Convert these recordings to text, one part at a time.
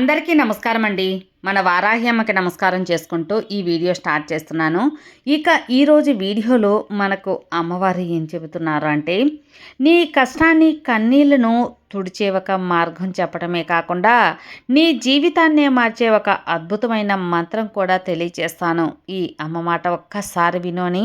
అందరికీ నమస్కారం అండి మన వారాహ్యమ్మకి నమస్కారం చేసుకుంటూ ఈ వీడియో స్టార్ట్ చేస్తున్నాను. ఇక ఈరోజు వీడియోలో మనకు అమ్మవారు ఏం చెబుతున్నారు అంటే నీ కష్టాన్ని కన్నీళ్ళను తుడిచే ఒక మార్గం చెప్పడమే కాకుండా నీ జీవితాన్నే మార్చే ఒక అద్భుతమైన మంత్రం కూడా తెలియచేస్తాను. ఈ అమ్మ మాట ఒక్కసారి వినోని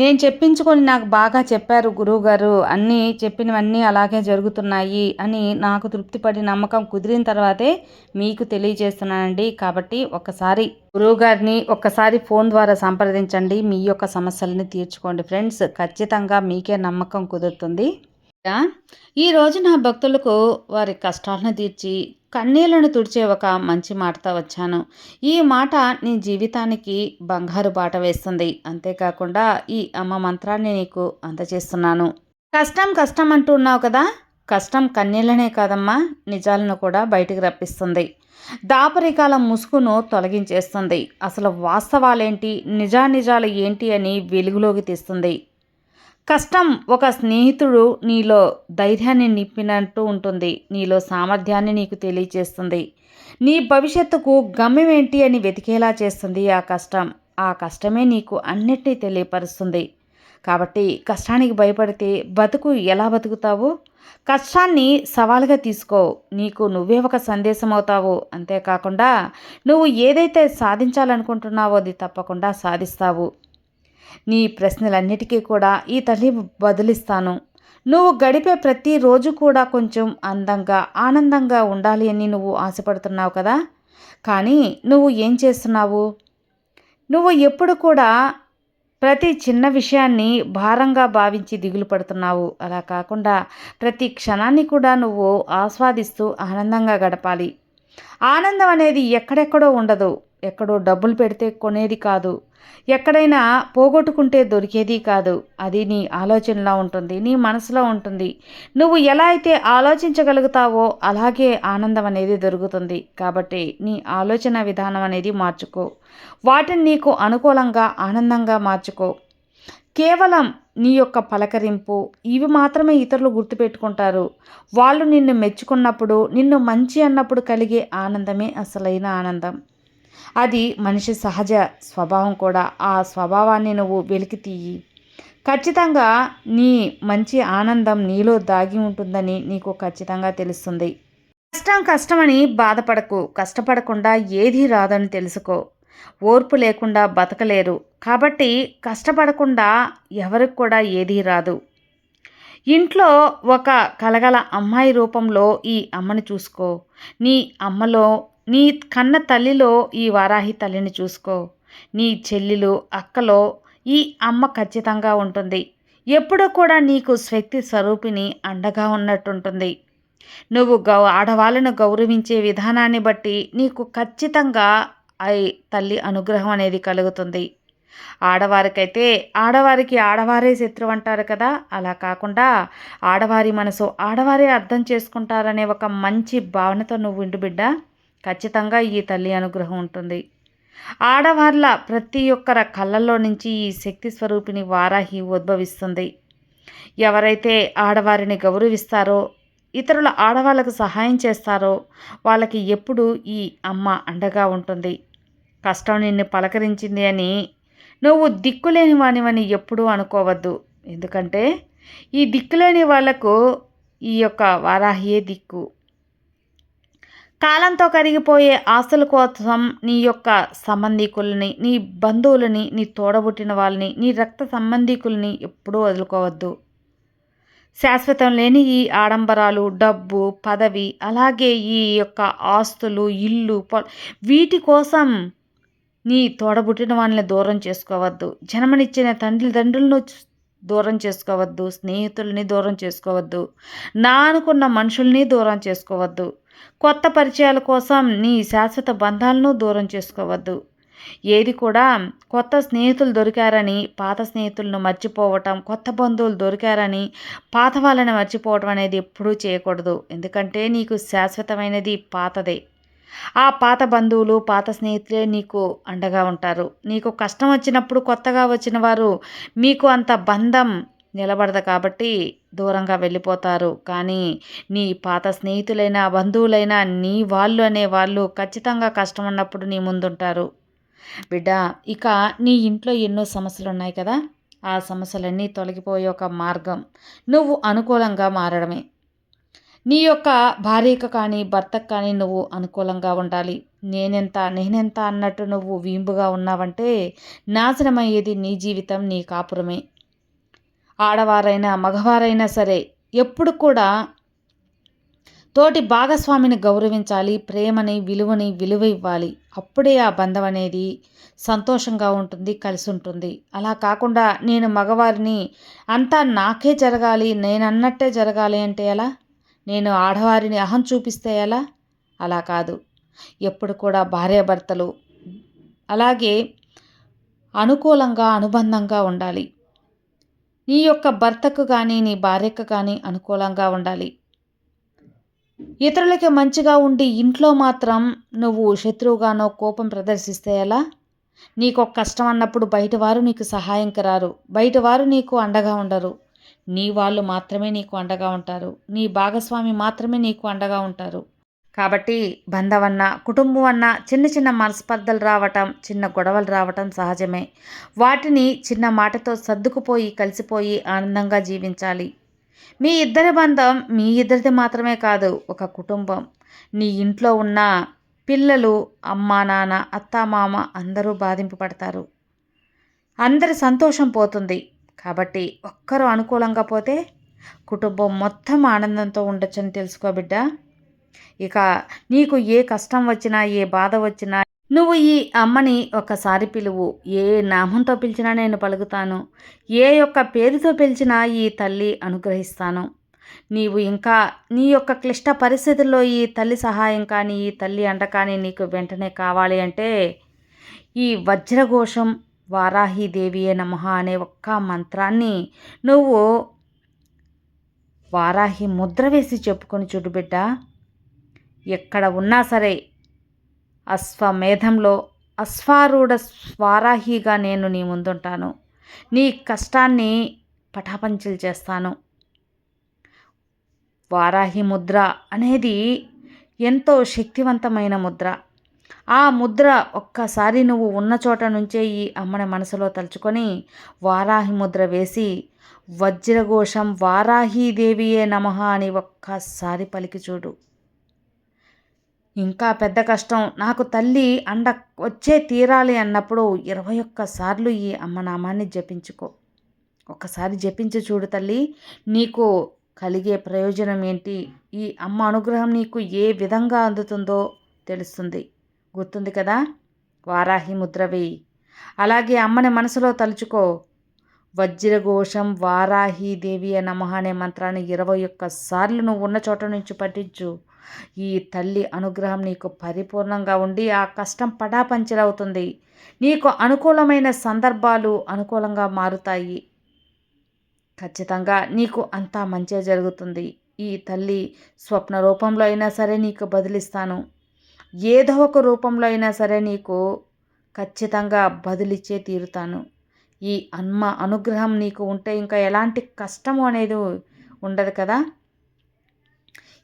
నేను చెప్పించుకొని నాకు బాగా చెప్పారు గురువుగారు. అన్నీ చెప్పినవన్నీ అలాగే జరుగుతున్నాయి అని నాకు తృప్తిపడి నమ్మకం కుదిరిన తర్వాతే మీకు తెలియజేస్తున్నానండి. కాబట్టి ఒకసారి గురువుగారిని ఒక్కసారి ఫోన్ ద్వారా సంప్రదించండి. మీ యొక్క సమస్యలని తీర్చుకోండి ఫ్రెండ్స్. ఖచ్చితంగా మీకే నమ్మకం కుదురుతుంది. ఈ రోజు నా భక్తులకు వారి కష్టాలను తీర్చి కన్నీళ్ళను తుడిచే ఒక మంచి మాటతో వచ్చాను. ఈ మాట నీ జీవితానికి బంగారు బాట వేస్తుంది. అంతేకాకుండా ఈ అమ్మ మంత్రాన్ని నీకు అందజేస్తున్నాను. కష్టం కష్టం అంటూ ఉన్నావు కదా? కష్టం కన్నీళ్ళనే కాదమ్మా నిజాలను కూడా బయటికి రప్పిస్తుంది. దాపరికాల ముసుగును తొలగించేస్తుంది. అసలు వాస్తవాలేంటి? నిజానిజాలు ఏంటి అని వెలుగులోకి తీస్తుంది. కష్టం ఒక స్నేహితుడు నీలో ధైర్యాన్ని నింపినట్టు ఉంటుంది. నీలో సామర్థ్యాన్ని నీకు తెలియచేస్తుంది. నీ భవిష్యత్తుకు గమ్యం ఏంటి అని వెతికేలా చేస్తుంది ఆ కష్టం. ఆ కష్టమే నీకు అన్నిటినీ తెలియపరుస్తుంది. కాబట్టి కష్టానికి భయపడితే బతుకు ఎలా బతుకుతావు? కష్టాన్ని సవాలుగా తీసుకో. నీకు నువ్వే ఒక సందేశం అవుతావు అంతేకాకుండా నువ్వు ఏదైతే సాధించాలనుకుంటున్నావో అది తప్పకుండా సాధిస్తావు. నీ ప్రశ్నలన్నిటికీ కూడా ఈ తల్లి బదులిస్తాను. నువ్వు గడిపే ప్రతిరోజు కూడా కొంచెం అందంగా ఆనందంగా ఉండాలి అని నువ్వు ఆశపడుతున్నావు కదా? కానీ నువ్వు ఏం చేస్తున్నావు? నువ్వు ఎప్పుడు కూడా ప్రతి చిన్న విషయాన్ని భారంగా భావించి దిగులు పడుతున్నావు. అలా కాకుండా ప్రతి క్షణాన్ని కూడా నువ్వు ఆస్వాదిస్తూ ఆనందంగా గడపాలి. ఆనందం అనేది ఎక్కడెక్కడో ఉండదు. ఎక్కడో డబ్బులు పెడితే కొనేది కాదు. ఎక్కడైనా పోగొట్టుకుంటే దొరికేది కాదు. అది నీ ఆలోచనలో ఉంటుంది నీ మనసులో ఉంటుంది. నువ్వు ఎలా అయితే ఆలోచించగలుగుతావో అలాగే ఆనందం అనేది దొరుకుతుంది. కాబట్టి నీ ఆలోచన విధానం అనేది మార్చుకో. వాటిని నీకు అనుకూలంగా ఆనందంగా మార్చుకో. కేవలం నీ యొక్క పలకరింపు ఇవి మాత్రమే ఇతరులు గుర్తుపెట్టుకుంటారు. వాళ్ళు నిన్ను మెచ్చుకున్నప్పుడు నిన్ను మంచి అన్నప్పుడు కలిగే ఆనందమే అసలైన ఆనందం. అది మనిషి సహజ స్వభావం కూడా. ఆ స్వభావాన్ని నువ్వు వెలికి తీయి. ఖచ్చితంగా నీ మంచి ఆనందం నీలో దాగి ఉంటుందని నీకు ఖచ్చితంగా తెలుస్తుంది. కష్టం కష్టమని బాధపడకు. కష్టపడకుండా ఏదీ రాదని తెలుసుకో. ఓర్పు లేకుండా బతకలేరు. కాబట్టి కష్టపడకుండా ఎవరికి కూడా ఏదీ రాదు. ఇంట్లో ఒక కలగల అమ్మాయి రూపంలో ఈ అమ్మని చూసుకో. నీ అమ్మలో నీ కన్న తల్లిలో ఈ వారాహి తల్లిని చూసుకో. నీ చెల్లిలో అక్కలో ఈ అమ్మ ఖచ్చితంగా ఉంటుంది. ఎప్పుడూ కూడా నీకు శక్తి స్వరూపిణి అండగా ఉన్నట్టుంటుంది. నువ్వు గౌ ఆడవాళ్ళను గౌరవించే విధానాన్ని బట్టి నీకు ఖచ్చితంగా అయి తల్లి అనుగ్రహం అనేది కలుగుతుంది. ఆడవారికైతే ఆడవారికి ఆడవారే శత్రువు అంటారు కదా! అలా కాకుండా ఆడవారి మనసు ఆడవారే అర్థం చేసుకుంటారనే ఒక మంచి భావనతో నువ్వు ఉండు బిడ్డ! ఖచ్చితంగా ఈ తల్లి అనుగ్రహం ఉంటుంది. ఆడవాళ్ళ ప్రతి ఒక్కర కళ్ళల్లో నుంచి ఈ శక్తి స్వరూపిణి వారాహి ఉద్భవిస్తుంది. ఎవరైతే ఆడవారిని గౌరవిస్తారో ఇతరుల ఆడవాళ్ళకు సహాయం చేస్తారో వాళ్ళకి ఎప్పుడు ఈ అమ్మ అండగా ఉంటుంది. కష్టం నిన్ను పలకరించింది అని నువ్వు దిక్కులేని వానివని ఎప్పుడూ అనుకోవద్దు. ఎందుకంటే ఈ దిక్కులేని వాళ్ళకు ఈ యొక్క వారాహియే దిక్కు. కాలంతో కరిగిపోయే ఆస్తుల కోసం నీ యొక్క సంబంధీకుల్ని నీ బంధువులని నీ తోడబుట్టిన వాళ్ళని నీ రక్త సంబంధీకుల్ని ఎప్పుడూ వదులుకోవద్దు. శాశ్వతం లేని ఈ ఆడంబరాలు డబ్బు పదవి అలాగే ఈ యొక్క ఆస్తులు ఇల్లు వీటి కోసం నీ తోడబుట్టిన వాళ్ళని దూరం చేసుకోవద్దు. జన్మనిచ్చిన తండ్రి తండ్రులను దూరం చేసుకోవద్దు స్నేహితుల్ని దూరం చేసుకోవద్దు నా అనుకున్న మనుషుల్ని దూరం చేసుకోవద్దు కొత్త పరిచయాల కోసం నీ శాశ్వత బంధాలను దూరం చేసుకోవద్దు. ఏది కూడా కొత్త స్నేహితులు దొరికారని పాత స్నేహితులను మర్చిపోవటం కొత్త బంధువులు దొరికారని పాత వాళ్ళని మర్చిపోవటం అనేది ఎప్పుడూ చేయకూడదు. ఎందుకంటే నీకు శాశ్వతమైనది పాతదే. ఆ పాత బంధువులు పాత స్నేహితులే నీకు అండగా ఉంటారు. నీకు కష్టం వచ్చినప్పుడు కొత్తగా వచ్చిన వారు మీకు అంత బంధం నిలబడదు కాబట్టి దూరంగా వెళ్ళిపోతారు. కానీ నీ పాత స్నేహితులైన బంధువులైనా నీ వాళ్ళు అనే వాళ్ళు ఖచ్చితంగా కష్టం ఉన్నప్పుడు నీ ముందుంటారు. బిడ్డ ఇక నీ ఇంట్లో ఎన్నో సమస్యలు ఉన్నాయి కదా? ఆ సమస్యలన్నీ తొలగిపోయే ఒక మార్గం. నువ్వు అనుకూలంగా మారడమే. నీ యొక్క భార్యకు కానీ భర్తకు కానీ నువ్వు అనుకూలంగా ఉండాలి. నేనెంత నేనెంత అన్నట్టు నువ్వు వీంబుగా ఉన్నావంటే నాశనమయ్యేది నీ జీవితం నీ కాపురమే. ఆడవారైనా మగవారైనా సరే ఎప్పుడు కూడా తోటి భాగస్వామిని గౌరవించాలి ప్రేమని విలువని విలువ ఇవ్వాలి. అప్పుడే ఆ బంధం అనేది సంతోషంగా ఉంటుంది కలిసి ఉంటుంది. అలా కాకుండా నేను మగవారిని అంతా నాకే జరగాలి నేను అన్నట్టే జరగాలి అంటే ఎలా? నేను ఆడవారిని అహం చూపిస్తే ఎలా? అలా కాదు. ఎప్పుడు కూడా భార్యాభర్తలు అలాగే అనుకూలంగా అనుబంధంగా ఉండాలి. నీ యొక్క భర్తకు కానీ నీ భార్యకు కానీ అనుకూలంగా ఉండాలి. ఇతరులకి మంచిగా ఉండి ఇంట్లో మాత్రం నువ్వు శత్రువుగానో కోపం ప్రదర్శిస్తే ఎలా? నీకు ఒక కష్టం అన్నప్పుడు బయట వారు నీకు సహాయంకి రారు బయట వారు నీకు అండగా ఉండరు. నీ వాళ్ళు మాత్రమే నీకు అండగా ఉంటారు. నీ భాగస్వామి మాత్రమే నీకు అండగా ఉంటారు. కాబట్టి బంధవన్న కుటుంబం అన్న చిన్న చిన్న మనస్పర్ధలు రావటం చిన్న గొడవలు రావటం సహజమే. వాటిని చిన్న మాటతో సర్దుకుపోయి కలిసిపోయి ఆనందంగా జీవించాలి. మీ ఇద్దరి బంధం మీ ఇద్దరిది మాత్రమే కాదు ఒక కుటుంబం. నీ ఇంట్లో ఉన్న పిల్లలు అమ్మ నాన్న అత్త మామ అందరూ బాధింపబడతారు. అందరి సంతోషం పోతుంది. కాబట్టి ఒక్కరు అనుకూలంగా పోతే కుటుంబం మొత్తం ఆనందంతో ఉండొచ్చని తెలుసుకో బిడ్డ. ఇక నీకు ఏ కష్టం వచ్చినా ఏ బాధ వచ్చినా నువ్వు ఈ అమ్మని ఒకసారి పిలువు. ఏ నామంతో పిలిచినా నేను పలుకుతాను. ఏ యొక్క పేరుతో పిలిచినా ఈ తల్లి అనుగ్రహిస్తాను. నీవు ఇంకా నీ యొక్క క్లిష్ట పరిస్థితుల్లో ఈ తల్లి సహాయం కానీ ఈ తల్లి అండ కానీ నీకు వెంటనే కావాలి అంటే ఈ వజ్రఘోషం వారాహిదేవియే నమ అనే ఒక్క మంత్రాన్ని నువ్వు వారాహి ముద్ర వేసి చెప్పుకొని చూడుబిడ్డ ఎక్కడ ఉన్నా సరే అశ్వమేధంలో అశ్వారూఢ స్వారాహిగా నేను నీ ముందుంటాను. నీ కష్టాన్ని పటాపంచలు చేస్తాను. వారాహి ముద్ర అనేది ఎంతో శక్తివంతమైన ముద్ర. ఆ ముద్ర ఒక్కసారి నువ్వు ఉన్న చోట నుంచే ఈ అమ్మని మనసులో తలుచుకొని వారాహి ముద్ర వేసి వజ్రఘోషం వారాహీదేవియే నమ అని ఒక్కసారి పలికి చూడు. ఇంకా పెద్ద కష్టం. నాకు తల్లి అండ వచ్చే తీరాలి అన్నప్పుడు ఇరవై ఒక్కసార్లు ఈ అమ్మనామాన్ని జపించుకో. ఒకసారి జపించి చూడు తల్లి నీకు కలిగే ప్రయోజనం ఏంటి? ఈ అమ్మ అనుగ్రహం నీకు ఏ విధంగా అందుతుందో తెలుస్తుంది. గుర్తుంది కదా? వారాహి ముద్రవి. అలాగే అమ్మని మనసులో తలుచుకో. వజ్రఘోషం వారాహి దేవి నమ అనే మంత్రాన్ని ఇరవై ఒక్క సార్లు నువ్వు ఉన్న చోట నుంచి పఠించు. ఈ తల్లి అనుగ్రహం నీకు పరిపూర్ణంగా ఉండి ఆ కష్టం పడాపంచలవుతుంది నీకు అనుకూలమైన సందర్భాలు అనుకూలంగా మారుతాయి. ఖచ్చితంగా నీకు అంతా మంచిగా జరుగుతుంది. ఈ తల్లి స్వప్న రూపంలో అయినా సరే నీకు బదిలిస్తాను. ఏదో ఒక రూపంలో అయినా సరే నీకు ఖచ్చితంగా బదులిచ్చే తీరుతాను. ఈ అన్మ అనుగ్రహం నీకు ఉంటే ఇంకా ఎలాంటి కష్టము అనేది ఉండదు కదా.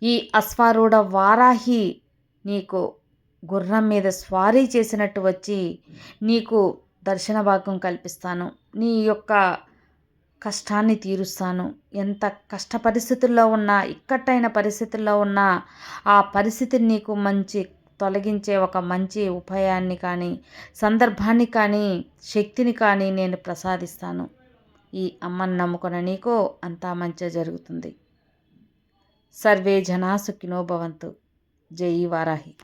ఈ అశ్వారూఢ వారాహి నీకు గుర్రం మీద స్వారీ చేసినట్టు వచ్చి నీకు దర్శన భాగం కల్పిస్తాను. నీ యొక్క కష్టాన్ని తీరుస్తాను. ఎంత కష్ట పరిస్థితుల్లో ఉన్నా ఇక్కట్టైన పరిస్థితుల్లో ఉన్నా ఆ పరిస్థితిని నీకు మంచి తొలగించే ఒక మంచి ఉపాయాన్ని కానీ సందర్భాన్ని కానీ శక్తిని కానీ నేను ప్రసాదిస్తాను. ఈ అమ్మని నమ్ముకున్న నీకు అంతా మంచిగా జరుగుతుంది. సర్వే జనా సుఖినో భవంతు. జై వారాహి.